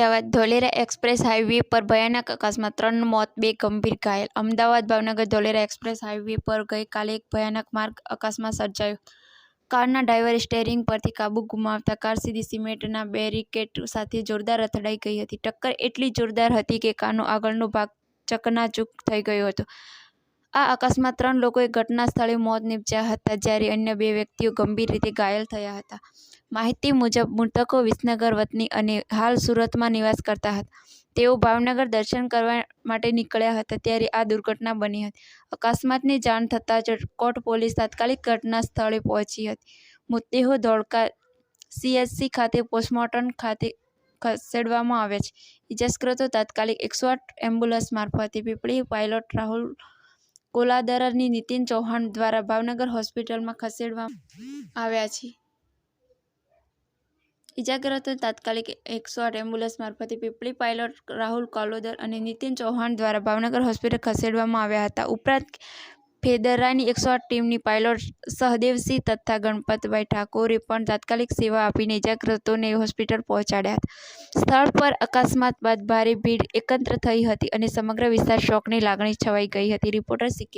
Ahmedabad Dholera express highway પર ભયાનક અકસ્માત. ત્રણ મોત, બે ગંભીર ઘાયલ. અમદાવાદ ભાવનગર ધોલેરા એક્સપ્રેસ હાઈવે પર ગઈકાલે એક ભયાનક માર્ગ અકસ્માત સર્જાયો. કારના ડ્રાઈવરે સ્ટેરિંગ પરથી કાબુ ગુમાવતા કાર સીધી સિમેન્ટના બેરીકેડ સાથે જોરદાર અથડાઈ ગઈ હતી. ટક્કર એટલી જોરદાર હતી કે કારનો આગળનો ભાગ ચકનાચૂક થઈ ગયો હતો. આ અકસ્માત ત્રણ લોકોએ ઘટના સ્થળે મોત નિપજ્યા હતા, જ્યારે અન્ય બે વ્યક્તિઓ ગંભીર રીતે ઘાયલ થયા હતા. માહિતી મુજબ, મૃતકો વિસનગર વતની અને હાલ સુરતમાં નિવાસ કરતા હતા. તેઓ ભાવનગર દર્શન કરવા માટે નીકળ્યા હતા ત્યારે આ દુર્ઘટના બની હતી. અકસ્માતની જાણ થતાં જ કોટ પોલીસ તાત્કાલિક ઘટના સ્થળે પહોંચી હતી. મૃતદેહો ધોળકા સીએચસી ખાતે પોસ્ટમોર્ટમ ખાતે ખસેડવામાં આવ્યા છે. ઇજાગ્રસ્તો તાત્કાલિક એકસો આઠ એમ્બ્યુલન્સ મારફતે પીપળી પાયલોટ રાહુલ કોલાદરા અને નીતિન ચૌહાણ દ્વારા ભાવનગર હોસ્પિટલમાં ખસેડવામાં આવ્યા છે. ઇજાગ્રસ્તો તાત્કાલિક એકસો આઠ એમ્બ્યુલન્સ મારફતે પીપળી પાયલોટ રાહુલ કાલોદર અને નીતિન ચૌહાણ દ્વારા ભાવનગર હોસ્પિટલ ખસેડવામાં આવ્યા હતા. ઉપરાંત ફેદરાની એકસો આઠ ટીમની પાયલોટ સહદેવસિંહ તથા ગણપતભાઈ ઠાકોરે પણ તાત્કાલિક સેવા આપીને ઇજાગ્રસ્તોને હોસ્પિટલ પહોંચાડ્યા હતા. સ્થળ પર અકસ્માત બાદ ભારે ભીડ એકત્ર થઈ હતી અને સમગ્ર વિસ્તાર શોકની લાગણી છવાઈ ગઈ હતી. Reporter C